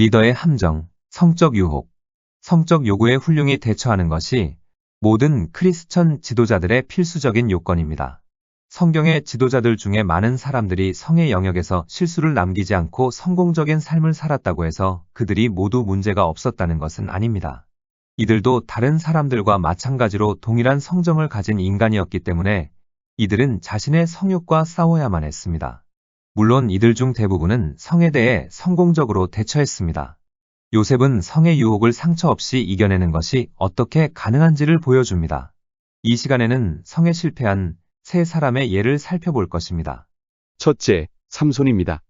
리더의 함정, 성적 유혹, 성적 요구에 훌륭히 대처하는 것이 모든 크리스천 지도자들의 필수적인 요건입니다. 성경의 지도자들 중에 많은 사람들이 성의 영역에서 실수를 남기지 않고 성공적인 삶을 살았다고 해서 그들이 모두 문제가 없었다는 것은 아닙니다. 이들도 다른 사람들과 마찬가지로 동일한 성정을 가진 인간이었기 때문에 이들은 자신의 성욕과 싸워야만 했습니다. 물론 이들 중 대부분은 성에 대해 성공적으로 대처했습니다. 요셉은 성의 유혹을 상처 없이 이겨내는 것이 어떻게 가능한지를 보여줍니다. 이 시간에는 성에 실패한 세 사람의 예를 살펴볼 것입니다. 첫째, 삼손입니다.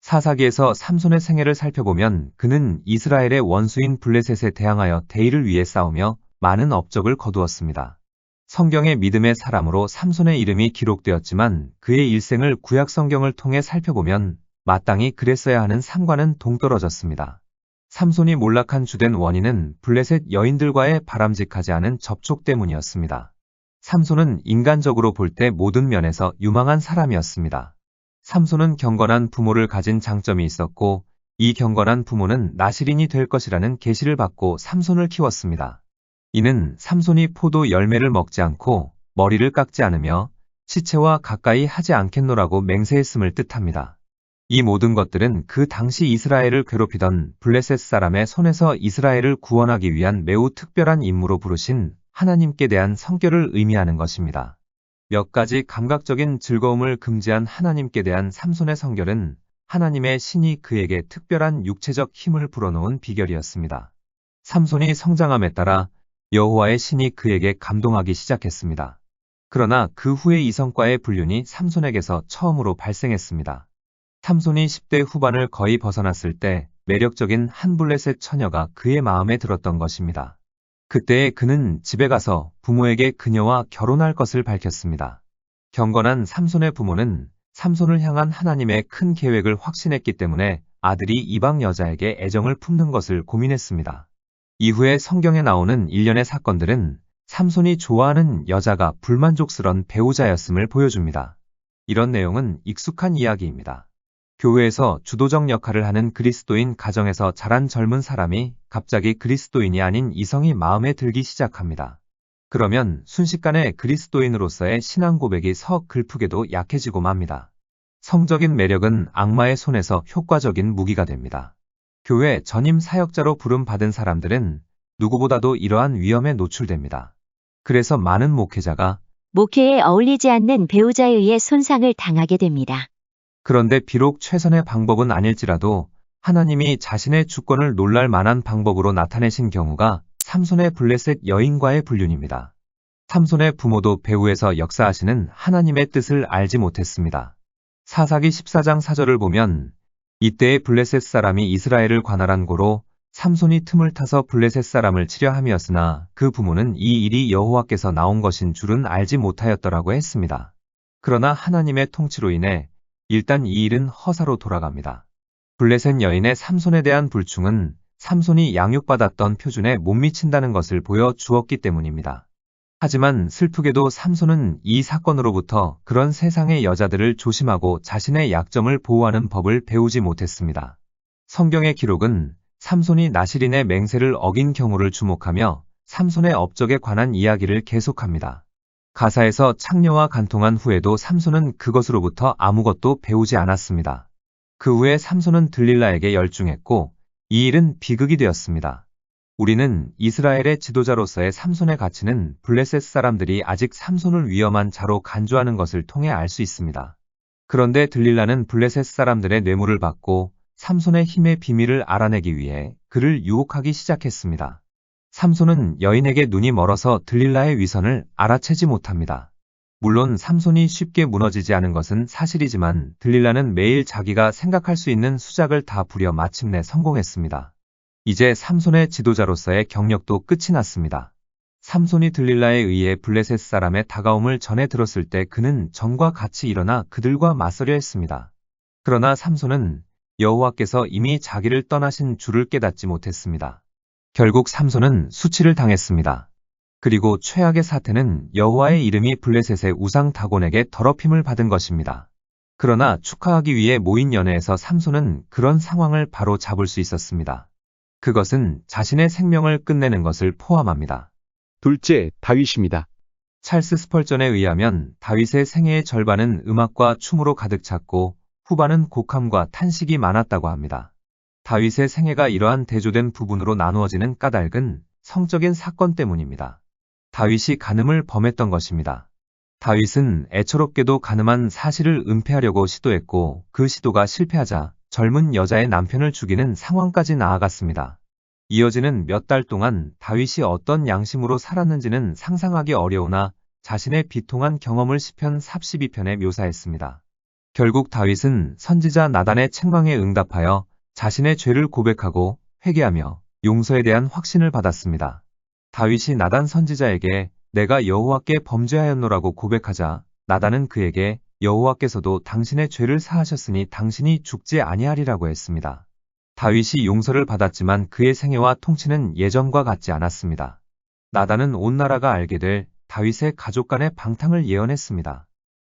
사사기에서 삼손의 생애를 살펴보면 그는 이스라엘의 원수인 블레셋에 대항하여 대의를 위해 싸우며 많은 업적을 거두었습니다. 성경의 믿음의 사람으로 삼손의 이름이 기록되었지만 그의 일생을 구약 성경을 통해 살펴보면 마땅히 그랬어야 하는 상과는 동떨어졌습니다. 삼손이 몰락한 주된 원인은 블레셋 여인들과의 바람직하지 않은 접촉 때문이었습니다. 삼손은 인간적으로 볼 때 모든 면에서 유망한 사람이었습니다. 삼손은 경건한 부모를 가진 장점이 있었고 이 경건한 부모는 나시린이 될 것이라는 계시를 받고 삼손을 키웠습니다. 이는 삼손이 포도 열매를 먹지 않고 머리를 깎지 않으며 시체와 가까이 하지 않겠노라고 맹세했음을 뜻합니다. 이 모든 것들은 그 당시 이스라엘을 괴롭히던 블레셋 사람의 손에서 이스라엘을 구원하기 위한 매우 특별한 임무로 부르신 하나님께 대한 성결을 의미하는 것입니다. 몇 가지 감각적인 즐거움을 금지한 하나님께 대한 삼손의 성결은 하나님의 신이 그에게 특별한 육체적 힘을 불어넣은 비결이었습니다. 삼손이 성장함에 따라 여호와의 신이 그에게 감동하기 시작했습니다. 그러나 그 후에 이성과의 불륜이 삼손에게서 처음으로 발생했습니다. 삼손이 10대 후반을 거의 벗어났을 때 매력적인 한 블레셋 처녀가 그의 마음에 들었던 것입니다. 그때 그는 집에 가서 부모에게 그녀와 결혼할 것을 밝혔습니다. 경건한 삼손의 부모는 삼손을 향한 하나님의 큰 계획을 확신했기 때문에 아들이 이방 여자에게 애정을 품는 것을 고민했습니다. 이후에 성경에 나오는 일련의 사건들은 삼손이 좋아하는 여자가 불만족스런 배우자였음을 보여줍니다. 이런 내용은 익숙한 이야기입니다. 교회에서 주도적 역할을 하는 그리스도인 가정에서 자란 젊은 사람이 갑자기 그리스도인이 아닌 이성이 마음에 들기 시작합니다. 그러면 순식간에 그리스도인으로서의 신앙 고백이 서글프게도 약해지고 맙니다. 성적인 매력은 악마의 손에서 효과적인 무기가 됩니다. 교회 전임 사역자로 부름받은 사람들은 누구보다도 이러한 위험에 노출됩니다. 그래서 많은 목회자가 목회에 어울리지 않는 배우자에 의해 손상을 당하게 됩니다. 그런데 비록 최선의 방법은 아닐지라도 하나님이 자신의 주권을 놀랄 만한 방법으로 나타내신 경우가 삼손의 블레셋 여인과의 불륜입니다. 삼손의 부모도 배후에서 역사하시는 하나님의 뜻을 알지 못했습니다. 사사기 14장 4절을 보면 이때의 블레셋 사람이 이스라엘을 관할한 고로 삼손이 틈을 타서 블레셋 사람을 치려 함이었으나 그 부모는 이 일이 여호와께서 나온 것인 줄은 알지 못하였더라고 했습니다. 그러나 하나님의 통치로 인해 일단 이 일은 허사로 돌아갑니다. 블레셋 여인의 삼손에 대한 불충은 삼손이 양육받았던 표준에 못 미친다는 것을 보여 주었기 때문입니다. 하지만 슬프게도 삼손은 이 사건으로부터 그런 세상의 여자들을 조심하고 자신의 약점을 보호하는 법을 배우지 못했습니다. 성경의 기록은 삼손이 나시린의 맹세를 어긴 경우를 주목하며 삼손의 업적에 관한 이야기를 계속합니다. 가사에서 창녀와 간통한 후에도 삼손은 그것으로부터 아무것도 배우지 않았습니다. 그 후에 삼손은 들릴라에게 열중했고 이 일은 비극이 되었습니다. 우리는 이스라엘의 지도자로서의 삼손의 가치는 블레셋 사람들이 아직 삼손을 위험한 자로 간주하는 것을 통해 알 수 있습니다. 그런데 들릴라는 블레셋 사람들의 뇌물을 받고 삼손의 힘의 비밀을 알아내기 위해 그를 유혹하기 시작했습니다. 삼손은 여인에게 눈이 멀어서 들릴라의 위선을 알아채지 못합니다. 물론 삼손이 쉽게 무너지지 않은 것은 사실이지만 들릴라는 매일 자기가 생각할 수 있는 수작을 다 부려 마침내 성공했습니다. 이제 삼손의 지도자로서의 경력도 끝이 났습니다. 삼손이 들릴라에 의해 블레셋 사람의 다가옴을 전해 들었을 때 그는 정과 같이 일어나 그들과 맞서려 했습니다. 그러나 삼손은 여호와께서 이미 자기를 떠나신 줄을 깨닫지 못했습니다. 결국 삼손은 수치를 당했습니다. 그리고 최악의 사태는 여호와의 이름이 블레셋의 우상 다곤에게 더럽힘을 받은 것입니다. 그러나 축하하기 위해 모인 연회에서 삼손은 그런 상황을 바로 잡을 수 있었습니다. 그것은 자신의 생명을 끝내는 것을 포함합니다. 둘째, 다윗입니다. 찰스 스펄전에 의하면 다윗의 생애의 절반은 음악과 춤으로 가득 찼고 후반은 곡함과 탄식이 많았다고 합니다. 다윗의 생애가 이러한 대조된 부분으로 나누어지는 까닭은 성적인 사건 때문입니다. 다윗이 간음을 범했던 것입니다. 다윗은 애처롭게도 가늠한 사실을 은폐하려고 시도했고 그 시도가 실패하자 젊은 여자의 남편을 죽이는 상황까지 나아갔습니다. 이어지는 몇 달 동안 다윗이 어떤 양심으로 살았는지는 상상하기 어려우나 자신의 비통한 경험을 시편 32편에 묘사했습니다. 결국 다윗은 선지자 나단의 책망에 응답하여 자신의 죄를 고백하고 회개하며 용서에 대한 확신을 받았습니다. 다윗이 나단 선지자에게 내가 여호와께 범죄하였노라고 고백하자 나단은 그에게 여호와께서도 당신의 죄를 사하셨으니 당신이 죽지 아니하리라고 했습니다. 다윗이 용서를 받았지만 그의 생애와 통치는 예전과 같지 않았습니다. 나단은 온 나라가 알게 될 다윗의 가족 간의 방탕을 예언했습니다.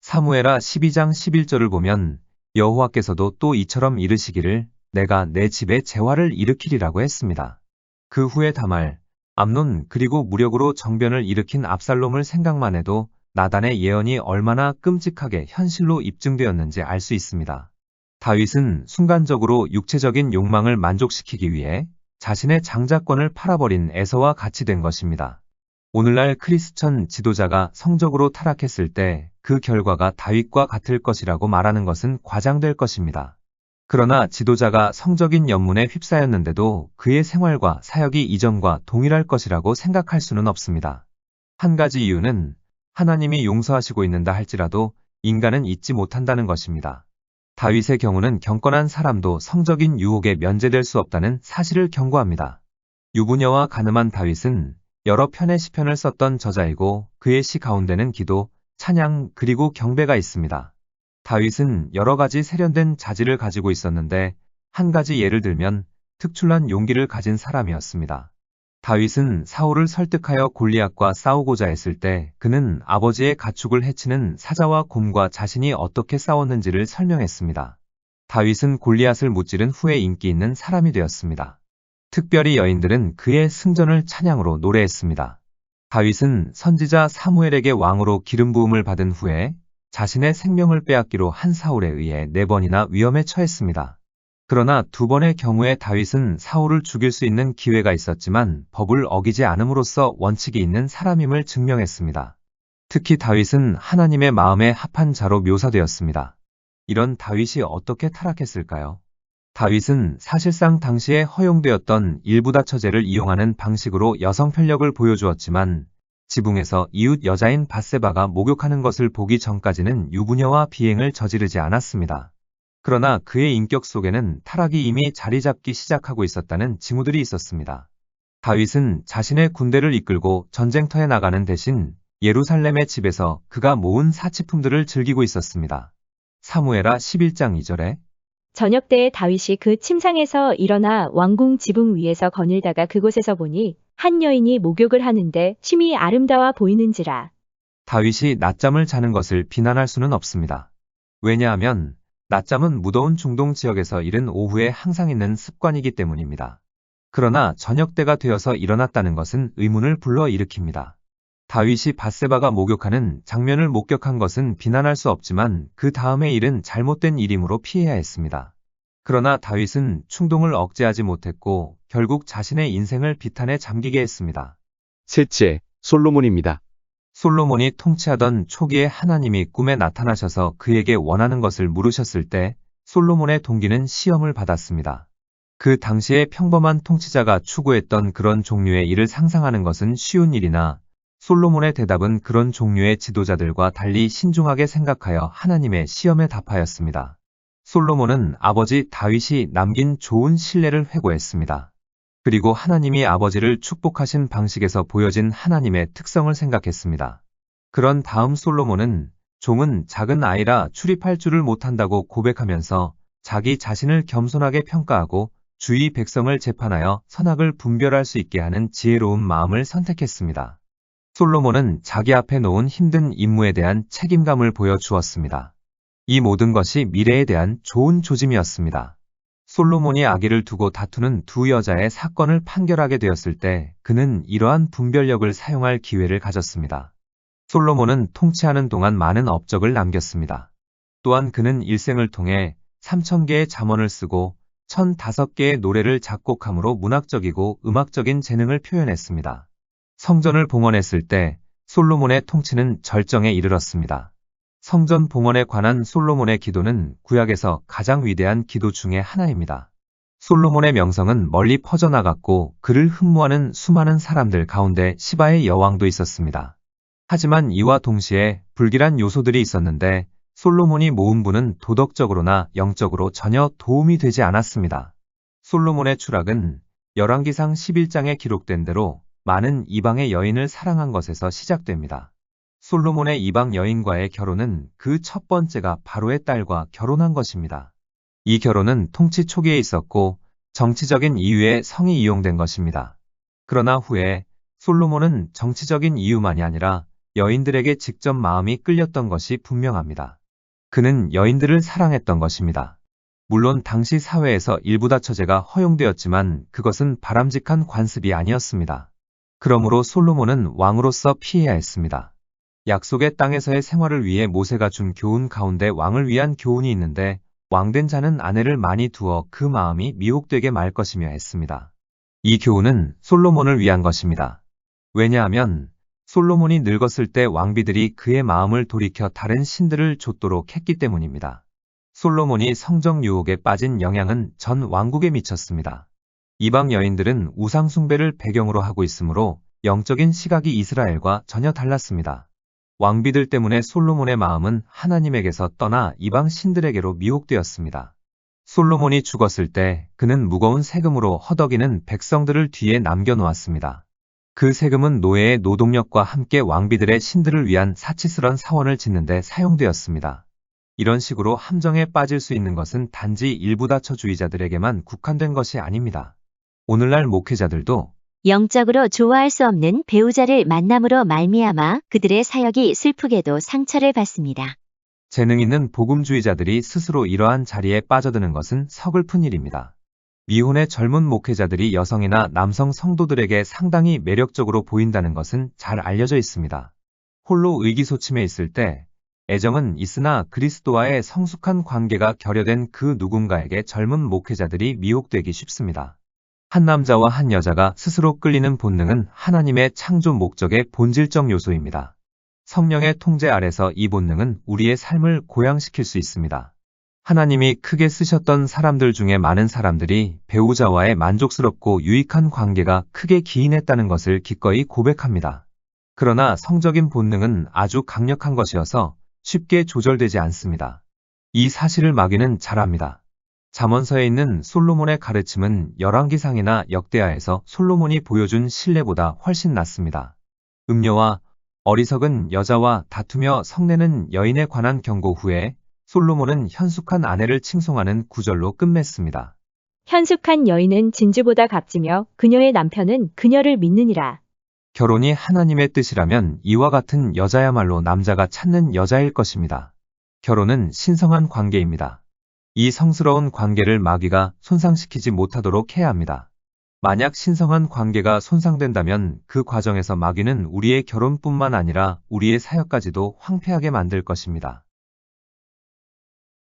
사무에라 12장 11절을 보면 여호와께서도 또 이처럼 이르시기를 내가 내 집에 재화를 일으키리라고 했습니다. 그 후에 다말 암논 그리고 무력으로 정변을 일으킨 압살롬을 생각만 해도 나단의 예언이 얼마나 끔찍하게 현실로 입증되었는지 알 수 있습니다. 다윗은 순간적으로 육체적인 욕망을 만족시키기 위해 자신의 장자권을 팔아버린 에서와 같이 된 것입니다. 오늘날 크리스천 지도자가 성적으로 타락했을 때 그 결과가 다윗과 같을 것이라고 말하는 것은 과장될 것입니다. 그러나 지도자가 성적인 연문에 휩싸였는데도 그의 생활과 사역이 이전과 동일할 것이라고 생각할 수는 없습니다. 한 가지 이유는 하나님이 용서하시고 있는다 할지라도 인간은 잊지 못한다는 것입니다. 다윗의 경우는 경건한 사람도 성적인 유혹에 면제될 수 없다는 사실을 경고합니다. 유부녀와 가늠한 다윗은 여러 편의 시편을 썼던 저자이고 그의 시 가운데는 기도, 찬양 그리고 경배가 있습니다. 다윗은 여러 가지 세련된 자질을 가지고 있었는데 한 가지 예를 들면 특출난 용기를 가진 사람이었습니다. 다윗은 사울을 설득하여 골리앗과 싸우고자 했을 때 그는 아버지의 가축을 해치는 사자와 곰과 자신이 어떻게 싸웠는지를 설명했습니다. 다윗은 골리앗을 무찌른 후에 인기 있는 사람이 되었습니다. 특별히 여인들은 그의 승전을 찬양으로 노래했습니다. 다윗은 선지자 사무엘에게 왕으로 기름 부음을 받은 후에 자신의 생명을 빼앗기로 한 사울에 의해 네 번이나 위험에 처했습니다. 그러나 두 번의 경우에 다윗은 사울을 죽일 수 있는 기회가 있었지만 법을 어기지 않음으로써 원칙이 있는 사람임을 증명했습니다. 특히 다윗은 하나님의 마음에 합한 자로 묘사되었습니다. 이런 다윗이 어떻게 타락했을까요? 다윗은 사실상 당시에 허용되었던 일부 다처제를 이용하는 방식으로 여성 편력을 보여주었지만 지붕에서 이웃 여자인 바세바가 목욕하는 것을 보기 전까지는 유부녀와 비행을 저지르지 않았습니다. 그러나 그의 인격 속에는 타락이 이미 자리 잡기 시작하고 있었다는 징후들이 있었습니다. 다윗은 자신의 군대를 이끌고 전쟁터에 나가는 대신 예루살렘의 집에서 그가 모은 사치품들을 즐기고 있었습니다. 사무에라 11장 2절에 저녁 때에 다윗이 그 침상에서 일어나 왕궁 지붕 위에서 거닐다가 그곳에서 보니 한 여인이 목욕을 하는데 심히 아름다워 보이는지라. 다윗이 낮잠을 자는 것을 비난할 수는 없습니다. 왜냐하면 낮잠은 무더운 중동 지역에서 이른 오후에 항상 있는 습관이기 때문입니다. 그러나 저녁 때가 되어서 일어났다는 것은 의문을 불러 일으킵니다. 다윗이 바세바가 목욕하는 장면을 목격한 것은 비난할 수 없지만 그 다음의 일은 잘못된 일이므로 피해야 했습니다. 그러나 다윗은 충동을 억제하지 못했고 결국 자신의 인생을 비탄에 잠기게 했습니다. 셋째, 솔로몬입니다. 솔로몬이 통치하던 초기에 하나님이 꿈에 나타나셔서 그에게 원하는 것을 물으셨을 때 솔로몬의 동기는 시험을 받았습니다. 그 당시에 평범한 통치자가 추구했던 그런 종류의 일을 상상하는 것은 쉬운 일이나 솔로몬의 대답은 그런 종류의 지도자들과 달리 신중하게 생각하여 하나님의 시험에 답하였습니다. 솔로몬은 아버지 다윗이 남긴 좋은 신뢰를 회고했습니다. 그리고 하나님이 아버지를 축복하신 방식에서 보여진 하나님의 특성을 생각했습니다. 그런 다음 솔로몬은 종은 작은 아이라 출입할 줄을 못한다고 고백하면서 자기 자신을 겸손하게 평가하고 주위 백성을 재판하여 선악을 분별할 수 있게 하는 지혜로운 마음을 선택했습니다. 솔로몬은 자기 앞에 놓은 힘든 임무에 대한 책임감을 보여주었습니다. 이 모든 것이 미래에 대한 좋은 조짐이었습니다. 솔로몬이 아기를 두고 다투는 두 여자의 사건을 판결하게 되었을 때 그는 이러한 분별력을 사용할 기회를 가졌습니다. 솔로몬은 통치하는 동안 많은 업적을 남겼습니다. 또한 그는 일생을 통해 3,000개의 잠언을 쓰고 1,005개의 노래를 작곡함으로 문학적이고 음악적인 재능을 표현했습니다. 성전을 봉헌했을 때 솔로몬의 통치는 절정에 이르렀습니다. 성전 봉헌에 관한 솔로몬의 기도는 구약에서 가장 위대한 기도 중의 하나입니다. 솔로몬의 명성은 멀리 퍼져나갔고 그를 흠모하는 수많은 사람들 가운데 시바의 여왕도 있었습니다. 하지만 이와 동시에 불길한 요소들이 있었는데 솔로몬이 모은 부는 도덕적으로나 영적으로 전혀 도움이 되지 않았습니다. 솔로몬의 추락은 열왕기상 11장에 기록된 대로 많은 이방의 여인을 사랑한 것에서 시작됩니다. 솔로몬의 이방 여인과의 결혼은 그 첫 번째가 바로의 딸과 결혼한 것입니다. 이 결혼은 통치 초기에 있었고 정치적인 이유에 성이 이용된 것입니다. 그러나 후에 솔로몬은 정치적인 이유만이 아니라 여인들에게 직접 마음이 끌렸던 것이 분명합니다. 그는 여인들을 사랑했던 것입니다. 물론 당시 사회에서 일부 다 처제가 허용되었지만 그것은 바람직한 관습이 아니었습니다. 그러므로 솔로몬은 왕으로서 피해야 했습니다. 약속의 땅에서의 생활을 위해 모세가 준 교훈 가운데 왕을 위한 교훈이 있는데 왕된 자는 아내를 많이 두어 그 마음이 미혹되게 말 것이며 했습니다. 이 교훈은 솔로몬을 위한 것입니다. 왜냐하면 솔로몬이 늙었을 때 왕비들이 그의 마음을 돌이켜 다른 신들을 좇도록 했기 때문입니다. 솔로몬이 성적 유혹에 빠진 영향은 전 왕국에 미쳤습니다. 이방 여인들은 우상 숭배를 배경으로 하고 있으므로 영적인 시각이 이스라엘과 전혀 달랐습니다. 왕비들 때문에 솔로몬의 마음은 하나님에게서 떠나 이방 신들에게로 미혹되었습니다. 솔로몬이 죽었을 때 그는 무거운 세금으로 허덕이는 백성들을 뒤에 남겨놓았습니다. 그 세금은 노예의 노동력과 함께 왕비들의 신들을 위한 사치스런 사원을 짓는데 사용되었습니다. 이런 식으로 함정에 빠질 수 있는 것은 단지 일부 다처주의자들에게만 국한된 것이 아닙니다. 오늘날 목회자들도 영적으로 좋아할 수 없는 배우자를 만남으로 말미암아 그들의 사역이 슬프게도 상처를 받습니다. 재능 있는 복음주의자들이 스스로 이러한 자리에 빠져드는 것은 서글픈 일입니다. 미혼의 젊은 목회자들이 여성이나 남성 성도들에게 상당히 매력적으로 보인다는 것은 잘 알려져 있습니다. 홀로 의기소침해 있을 때 애정은 있으나 그리스도와의 성숙한 관계가 결여된 그 누군가에게 젊은 목회자들이 미혹되기 쉽습니다. 한 남자와 한 여자가 스스로 끌리는 본능은 하나님의 창조 목적의 본질적 요소입니다. 성령의 통제 아래서 이 본능은 우리의 삶을 고양시킬 수 있습니다. 하나님이 크게 쓰셨던 사람들 중에 많은 사람들이 배우자와의 만족스럽고 유익한 관계가 크게 기인했다는 것을 기꺼이 고백합니다. 그러나 성적인 본능은 아주 강력한 것이어서 쉽게 조절되지 않습니다. 이 사실을 마귀는 잘 압니다. 잠언서에 있는 솔로몬의 가르침은 열왕기상이나 역대하에서 솔로몬이 보여준 신뢰보다 훨씬 낫습니다. 음녀와 어리석은 여자와 다투며 성내는 여인에 관한 경고 후에 솔로몬은 현숙한 아내를 칭송하는 구절로 끝맺습니다. 현숙한 여인은 진주보다 값지며 그녀의 남편은 그녀를 믿느니라. 결혼이 하나님의 뜻이라면 이와 같은 여자야말로 남자가 찾는 여자일 것입니다. 결혼은 신성한 관계입니다. 이 성스러운 관계를 마귀가 손상시키지 못하도록 해야 합니다. 만약 신성한 관계가 손상된다면 그 과정에서 마귀는 우리의 결혼뿐만 아니라 우리의 사역까지도 황폐하게 만들 것입니다.